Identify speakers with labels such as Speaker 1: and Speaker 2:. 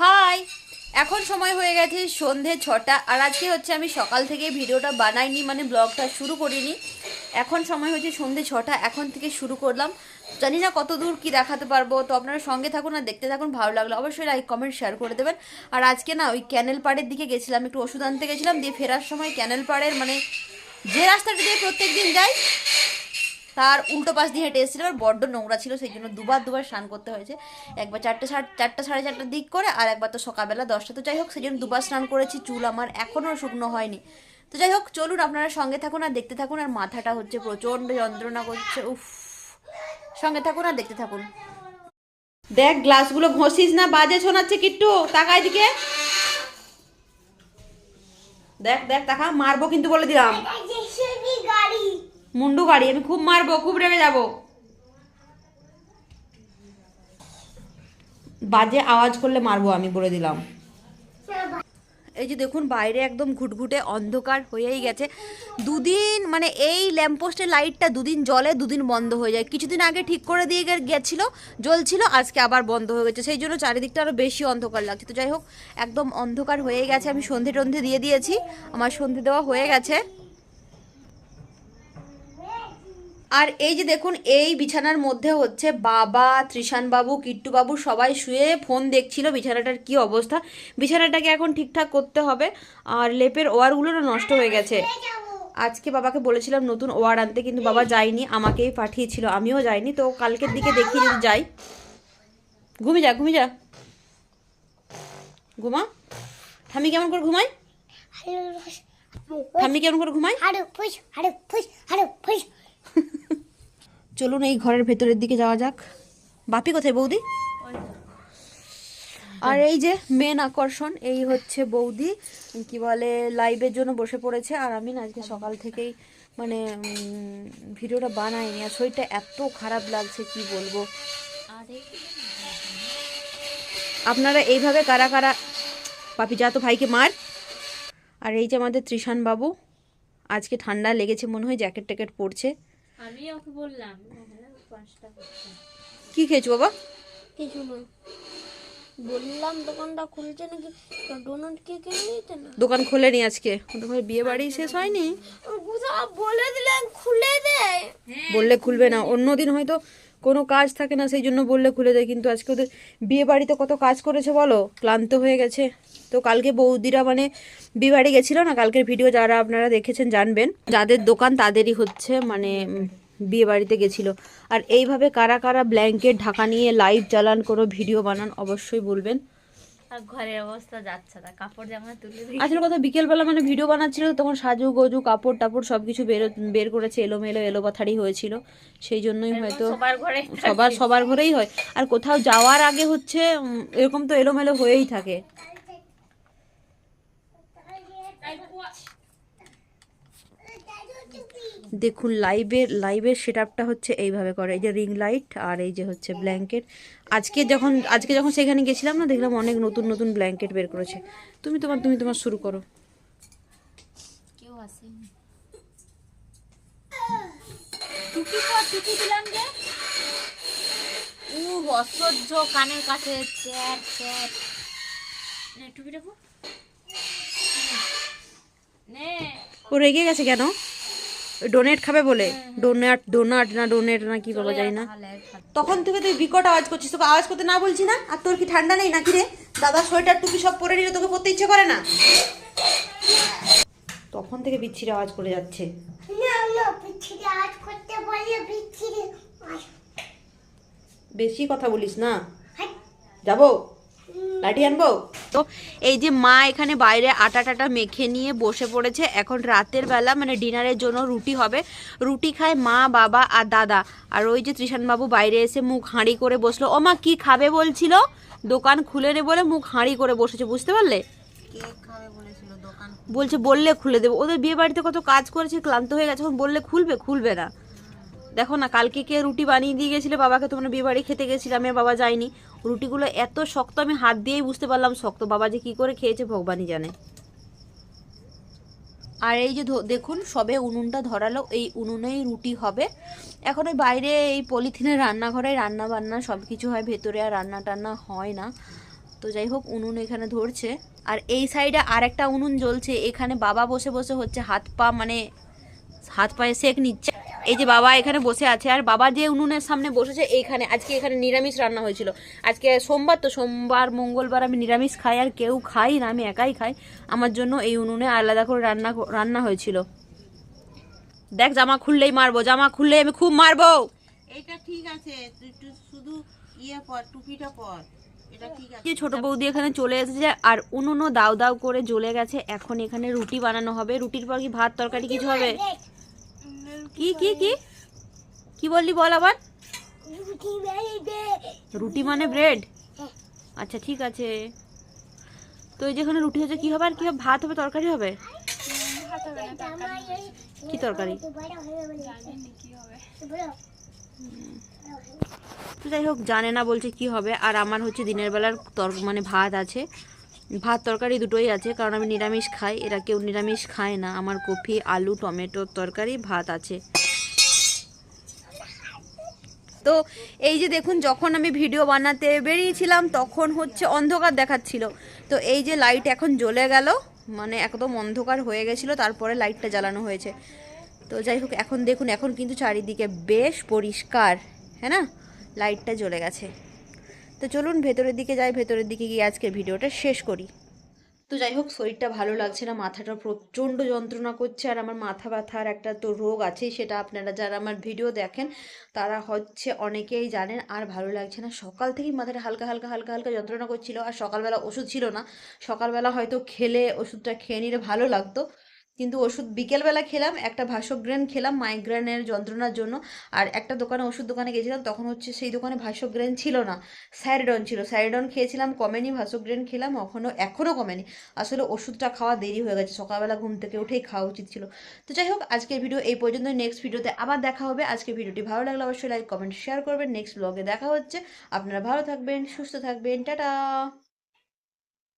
Speaker 1: High, এখন সময় হয়ে গেছে সন্ধে ছটা আর আজকে হচ্ছে আমি সকাল থেকে ভিডিওটা বানাইনি মানে ব্লগটা শুরু করিনি। এখন সময় হচ্ছে সন্ধে ছটা, এখন থেকে শুরু করলাম। জানি না কত দূর কি দেখাতে পারব, তো আপনারা সঙ্গে থাকুন আর দেখতে থাকুন, ভালো লাগল অবশ্যই লাইক কমেন্ট শেয়ার করে দেবেন। আর আজকে না ওই ক্যানেল পাড়ের দিকে গেছিলাম, একটু ওষুধ আনতে গেছিলাম, দিয়ে ফেরার সময় ক্যানেল পাড়ের মানে যে রাস্তাটা দিয়ে প্রত্যেক দিন যাই তার উল্টো পাশ দিয়ে হেঁটে এসেছিলাম আর বড্ড নোংরা ছিল, সেই জন্য দুবার দুবার স্নান করতে হয়েছে। একবার চারটে সাড়ে চারটা সাড়ে চারটার দিক করে, আর একবার তো সকালবেলা দশটা। তো যাই হোক, সেই জন্য দুবার স্নান করেছি, চুল আমার এখনও শুকনো হয়নি। তো যাই হোক, চলুন আপনারা সঙ্গে থাকুন আর দেখতে থাকুন, আর মাথাটা হচ্ছে প্রচণ্ড যন্ত্রণা করছে, উফ। সঙ্গে থাকুন আর দেখতে থাকুন। দেখ, গ্লাসগুলো ঘষিস না, বাজে শোনাচ্ছে কিট্টু, তাকাই দিকে দেখ দেখ, তাকা, মারবো কিন্তু বলে দিলাম। মুন্ডু গাড়ি, আমি খুব মারবো, খুব রেগে যাব। বাজে আওয়াজ করলে মারবো, আমি বলে দিলাম। এই যে দেখুন, বাইরে একদম ঘুটঘুটে অন্ধকার হয়েই গেছে। দুদিন মানে এই ল্যাম্পপোস্টের লাইটটা দুদিন জলে দুদিন বন্ধ হয়ে যায়। কিছুদিন আগে ঠিক করে দিয়ে গেছিল, জ্বলছিল, আজকে আবার বন্ধ হয়ে গেছে। সেই জন্য চারিদিকটা আরও বেশি অন্ধকার লাগছে। তো যাই হোক, একদম অন্ধকার হয়ে গেছে। আমি সন্ধে টন্ধে দিয়ে দিয়েছি। আমার সন্ধে দেওয়া হয়ে গেছে। আর এই যে দেখুন এই বিছানার মধ্যে হচ্ছে বাবা ত্রিশান বাবু কিট্টু বাবু সবাই শুয়ে ফোন দেখছিল বিছানাটার কি অবস্থা। বিছানাটাকে এখন ঠিকঠাক করতে হবে। আর লেপের ওয়ারগুলো না নষ্ট হয়ে গেছে। আজকে বাবাকে বলেছিলাম নতুন ওয়ার আনতে কিন্তু বাবা যায়নি আমাকেই পাঠিয়েছিল আমিও যাইনি। তো কালকের দিকে দেখি যদি যাই। ঘুমি যা ঘুমি যা। ঘুমা। ঠামি কেমন করে ঘুমাই ঠামি কেমন করে ঘুমাই
Speaker 2: হাড়ু ফুস হাড়ু ফুস হাড়ু ফুস
Speaker 1: চলুন এই ঘরের ভেতরের দিকে যাওয়া যাক। বাপি কোথায় বৌদি? আর এই যে মেন আকর্ষণ, এই হচ্ছে বৌদি, কি বলে লাইভের জন্য বসে পড়েছে। আর আমি আজকে সকাল থেকেই মানে ভিডিওটা বানাইনি। আর শরীরটা এত খারাপ লাগছে, কি বলব? আপনারা এইভাবে কারা কারা পাপি যা তো ভাইকে মার। আর এই যে আমাদের ত্রিশান বাবু আজকে ঠান্ডা লেগেছে, মনে হয় জ্যাকেট ট্যাকেট পরছে।
Speaker 3: আমি ওকে বললাম পাঁচটা
Speaker 1: কি খেয়েছো বাবা?
Speaker 2: কিছু না। বললাম দোকানটা খুলছে নাকি? ডোনাট কে কিনে নিতে না?
Speaker 1: দোকান খোলেনি আজকে। ঘরে বিয়ে বাড়ি শেষ হয়নি।
Speaker 2: বলে দিলেন খুলে দেয়
Speaker 1: বললে খুলবে না। অন্যদিন হয়তো কোনো কাজ থাকে না, সেই জন্য বললে খুলে দেয়। কিন্তু আজকে ওদের বিয়ে বাড়িতে কত কাজ করেছে বলো? ক্লান্ত হয়ে গেছে। তো কালকে বৌদিরা মানে বিয়ে বাড়ি গেছিল না? কালকের ভিডিও যারা আপনারা দেখেছেন, জানবেন। যাদের দোকান তাদেরই হচ্ছে মানে বিয়ে বাড়িতে গেছিল। আর এইভাবে কারা কারা ব্ল্যাঙ্কেট ঢাকা নিয়ে লাইভ জ্বালান কোনো ভিডিও বানান অবশ্যই বলবেন।
Speaker 3: আর ঘরের অবস্থা যাচ্ছে না কাপড় জামা তুলে
Speaker 1: আসলে কথা বিকেলবেলা মানে ভিডিও বানাচ্ছিল তখন সাজু গজু কাপড় টাপড় সব কিছু বের বের করেছে এলোমেলো হয়েছিল। সেই জন্যই হয়তো
Speaker 3: সবার ঘরে
Speaker 1: সবার সবার ঘরেই হয়। আর কোথাও যাওয়ার আগে হচ্ছে এরকম তো এলোমেলো হয়েই থাকে। দেখুন লাইভের লাইভের সেট আপটা হচ্ছে এইভাবে করে। এই যে রিং লাইট আর এই যে হচ্ছে ব্ল্যাঙ্কেট আজকে যখন আজকে যখন সেখানে গেছিলাম না দেখলাম অনেক নতুন নতুন ব্ল্যাঙ্কেট বের করেছে। তুমি তোমার তুমি তোমার শুরু করো।
Speaker 3: কেউ দিলাম যে। ও অসহ্য কানের কাছে চ্যাট চ্যাট। নে টুপি নে।
Speaker 1: ও রেগে গেছে কেন? ডোনেট খাবে বলে? ডোনাট ডোনাট না ডোনেট না কি বাবা যায় না। তখন থেকে তুই বিকট আওয়াজ করছিস তোকে আওয়াজ করতে না বলছি না? আর তোর কি ঠান্ডা নেই নাকি রে? দাদা সোয়েটার টুপি সব পরে নিলে তোকে পরতে ইচ্ছে করে না? তখন থেকে বিচ্ছির আওয়াজ করে যাচ্ছে।
Speaker 2: বলে
Speaker 1: বেশি কথা বলিস না। যাব? লাঠি আনব? তো এই যে মা এখানে বাইরে আটা টাটা মেখে নিয়ে বসে পড়েছে এখন রাতের বেলা মানে ডিনারের জন্য রুটি হবে। রুটি খায় মা বাবা আর দাদা। আর ওই যে বাবু বাইরে এসে মুখ হাঁড়ি করে বসল। ও মা কি খাবে বলছিল? দোকান খুলে নে বলে মুখ হাঁড়ি করে বসেছে বুঝতে পারলে? বলছে বললে খুলে দেবো। ওদের বিয়ে বাড়িতে কত কাজ করেছে ক্লান্ত হয়ে গেছে এখন বললে খুলবে? খুলবে না। দেখো না কালকে কে রুটি বানিয়ে দিয়ে গেছিলে বাবাকে তোমরা বিয়ে বাড়ি খেতে গেছিলাম বাবা যায়নি রুটিগুলো এত শক্ত আমি হাত দিয়েই বুঝতে পারলাম শক্ত। বাবা যে কি করে খেয়েছে ভগবানই জানে। আর এই যে দেখুন, সবে উনুনটা ধরালো, এই উনুনেই রুটি হবে। এখন ওই বাইরে এই পলিথিনের রান্নাঘরে রান্না বান্না সব কিছু হয়, ভেতরে আর রান্না টান্না হয় না। তো যাই হোক, উনুন এখানে ধরছে। আর এই সাইডে আর একটা উনুন জ্বলছে, এখানে বাবা বসে বসে হচ্ছে, হাত পা মানে হাত পায়ে সেক নিচ্ছে। এই যে বাবা এখানে বসে আছে আর বাবা যে উনুনের সামনে বসেছে এইখানে। আজকে এখানে নিরামিষ রান্না হয়েছিল। আজকে সোমবার তো সোমবার মঙ্গলবার আমি নিরামিষ খাই আর কেউ খাই না আমি একাই খাই। আমার জন্য এই উনুনে আলাদা করে রান্না রান্না হয়েছিল। দেখ জামা খুললেই মারবো জামা খুললেই আমি খুব মারবো।
Speaker 4: এটা ঠিক আছে শুধু ইয়ে পর টুপিটা পর।
Speaker 1: যে ছোট বৌদি এখানে চলে এসেছে আর উনুনও দাও দাও করে জ্বলে গেছে। এখন এখানে রুটি বানানো হবে। রুটির পর কি ভাত তরকারি কিছু হবে? কি কি কি? কি বললি বল আবার? রুটি মানে ব্রেড আচ্ছা ঠিক আছে। তো এই যেখানে রুটি হচ্ছে কি হবে আর কি হবে? ভাত হবে তরকারি হবে। কি তরকারি? তো যাই হোক জানে না বলছে কি হবে আর আমার হচ্ছে দিনের বেলার তর মানে ভাত আছে। ভাত তরকারি দুটোই আছে, কারণ আমি নিরামিষ খাই। এরা কেউ নিরামিষ খায় না। আমার কফি, আলু টমেটোর তরকারি, ভাত আছে। তো এই যে দেখুন, যখন আমি ভিডিও বানাতে বেরিয়েছিলাম, তখন হচ্ছে অন্ধকার দেখাচ্ছিল। তো এই যে লাইট এখন জ্বলে গেল মানে একদম অন্ধকার হয়ে গেছিল, তারপরে লাইটটা জ্বালানো হয়েছে। তো যাই হোক, এখন দেখুন, এখন কিন্তু চারিদিকে বেশ পরিষ্কার হ্যাঁ না? লাইটটা জ্বলে গেছে। তো চলুন ভেতরের দিকে যাই, ভেতরের দিকে গিয়ে আজকে ভিডিওটা শেষ করি। তো যাই হোক, শরীরটা ভালো লাগছে না, মাথাটা প্রচণ্ড যন্ত্রণা করছে আর আমার মাথা ব্যথার একটা তো রোগ আছে সেটা আপনারা যারা আমার ভিডিও দেখেন, তারা হচ্ছে অনেকেই জানেন আর ভালো লাগছে না। সকাল থেকেই মাথাটা হালকা হালকা হালকা হালকা যন্ত্রণা করছিল আর সকালবেলা ওষুধ ছিল না। সকালবেলা হয়তো খেলে ওষুধটা খেয়ে নিলে ভালো লাগতো। কিন্তু ওষুধ বিকেলবেলা খেলাম, একটা ভাসগ্রেন খেলাম মাইগ্রেনের যন্ত্রণার জন্য। আর একটা দোকানে, ওষুধ দোকানে গেছিলাম তখন হচ্ছে সেই দোকানে ভাসগ্রেন ছিল না, স্যারিডন ছিল। স্যারিডন খেয়েছিলাম, কমেনি ভাসগ্রেন খেলাম এখনও এখনও কমেনি। আসলে ওষুধটা খাওয়া দেরি হয়ে গেছে, সকালবেলা ঘুম থেকে উঠেই খাওয়া উচিত ছিল। তো যাই হোক, আজকের ভিডিও এই পর্যন্ত নেক্সট ভিডিওতে আবার দেখা হবে। আজকের ভিডিওটি ভালো লাগলে অবশ্যই লাইক কমেন্ট শেয়ার করবেন। নেক্সট ব্লগে দেখা হচ্ছে। আপনারা ভালো থাকবেন, সুস্থ থাকবেন। টাটা!